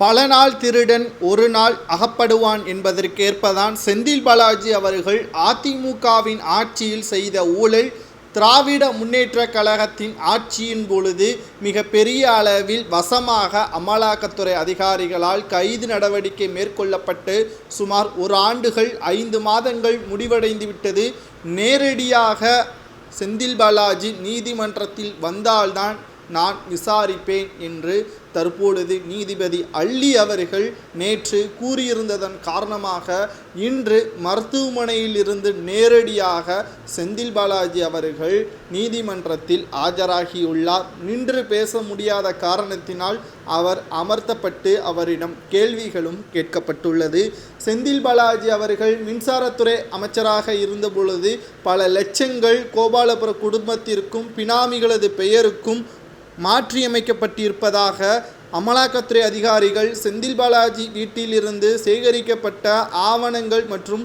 பல நாள் திருடன் ஒரு நாள் அகப்படுவான் என்பதற்கேற்பதான் செந்தில் பாலாஜி அவர்கள் அதிமுகவின் ஆட்சியில் செய்த ஊழல் திராவிட முன்னேற்ற கழகத்தின் ஆட்சியின் பொழுது மிக பெரிய அளவில் வசமாக அமலாக்கத்துறை அதிகாரிகளால் கைது நடவடிக்கை மேற்கொள்ளப்பட்டு சுமார் ஒரு ஆண்டுகள் ஐந்து மாதங்கள் முடிவடைந்துவிட்டது நேரடியாக செந்தில் பாலாஜி நீதிமன்றத்தில் வந்தால்தான் நான் விசாரிப்பேன் என்று தற்பொழுது நீதிபதி அள்ளி அவர்கள் நேற்று கூறியிருந்ததன் காரணமாக இன்று மருத்துவமனையில் இருந்து நேரடியாக செந்தில் பாலாஜி அவர்கள் நீதிமன்றத்தில் ஆஜராகியுள்ளார். நின்று பேச முடியாத காரணத்தினால் அவர் அமர்த்தப்பட்டு அவரிடம் கேள்விகளும் கேட்கப்பட்டுள்ளது. செந்தில் பாலாஜி அவர்கள் மின்சாரத்துறை அமைச்சராக இருந்தபொழுது பல லட்சங்கள் கோபாலபுர குடும்பத்திற்கும் பினாமிகளது பெயருக்கும் மாற்றியமைக்கப்பட்டிருப்பதாக அமலாக்கத்துறை அதிகாரிகள் செந்தில் பாலாஜி வீட்டிலிருந்து சேகரிக்கப்பட்ட ஆவணங்கள் மற்றும்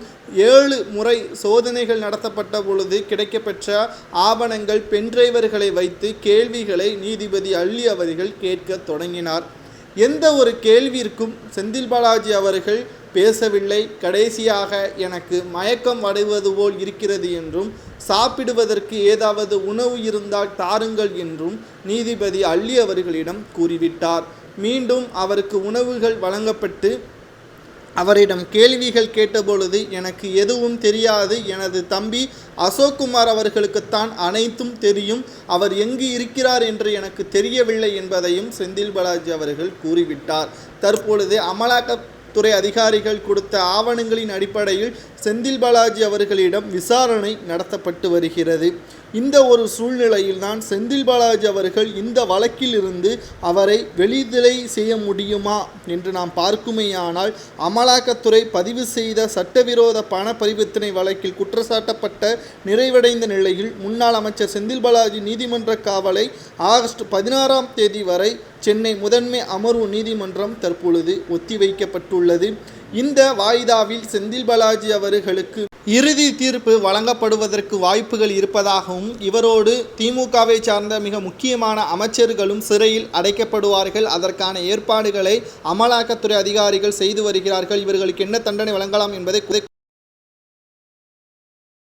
ஏழு முறை சோதனைகள் நடத்தப்பட்ட பொழுது கிடைக்கப்பெற்ற ஆவணங்கள் பென்டிரைவர்களை வைத்து கேள்விகளை நீதிபதி அள்ளி அவர்கள் கேட்க தொடங்கினார். எந்த ஒரு கேள்விற்கும் செந்தில் பாலாஜி அவர்கள் பேசவில்லை. கடைசியாக எனக்கு மயக்கம் அடைவது போல் இருக்கிறது என்றும் சாப்பிடுவதற்கு ஏதாவது உணவு இருந்தால் தாருங்கள் என்றும் நீதிபதி அள்ளி அவர்களிடம் கூறிவிட்டார். மீண்டும் அவருக்கு உணவுகள் வழங்கப்பட்டு அவரிடம் கேள்விகள் கேட்டபொழுது எனக்கு எதுவும் தெரியாது. எனது தம்பி அசோக்குமார் அவர்களுக்குத்தான் அனைத்தும் தெரியும். அவர் எங்கு இருக்கிறார் என்று எனக்கு தெரியவில்லை என்பதையும் செந்தில் பாலாஜி அவர்கள் கூறிவிட்டார். தற்பொழுது அமலாக்க துறை அதிகாரிகள் கொடுத்த ஆவணங்களின் அடிப்படையில் செந்தில் பாலாஜி அவர்களிடம் விசாரணை நடத்தப்பட்டு வருகிறது. இந்த ஒரு சூழ்நிலையில் தான் செந்தில் பாலாஜி அவர்கள் இந்த வழக்கில் இருந்து அவரை வெளிதலை செய்ய முடியுமா என்று நாம் பார்க்குமேயானால் அமலாக்கத்துறை பதிவு செய்த சட்டவிரோத பண பரிவர்த்தனை வழக்கில் குற்றச்சாட்டப்பட்ட நிறைவடைந்த நிலையில் முன்னாள் அமைச்சர் செந்தில் பாலாஜி நீதிமன்ற காவலை ஆகஸ்ட் பதினாறாம் தேதி வரை சென்னை முதன்மை அமர்வு நீதிமன்றம் தற்பொழுது ஒத்திவைக்கப்பட்டுள்ளது. இந்த வாய்தாவில் செந்தில் பாலாஜி அவர்களுக்கு இறுதி தீர்ப்பு வழங்கப்படுவதற்கு வாய்ப்புகள் இருப்பதாகவும் இவரோடு திமுகவை சார்ந்த மிக முக்கியமான அமைச்சர்களும் சிறையில் அடைக்கப்படுவார்கள். அதற்கான ஏற்பாடுகளை அமலாக்கத்துறை அதிகாரிகள் செய்து வருகிறார்கள். இவர்களுக்கு என்ன தண்டனை வழங்கலாம் என்பதை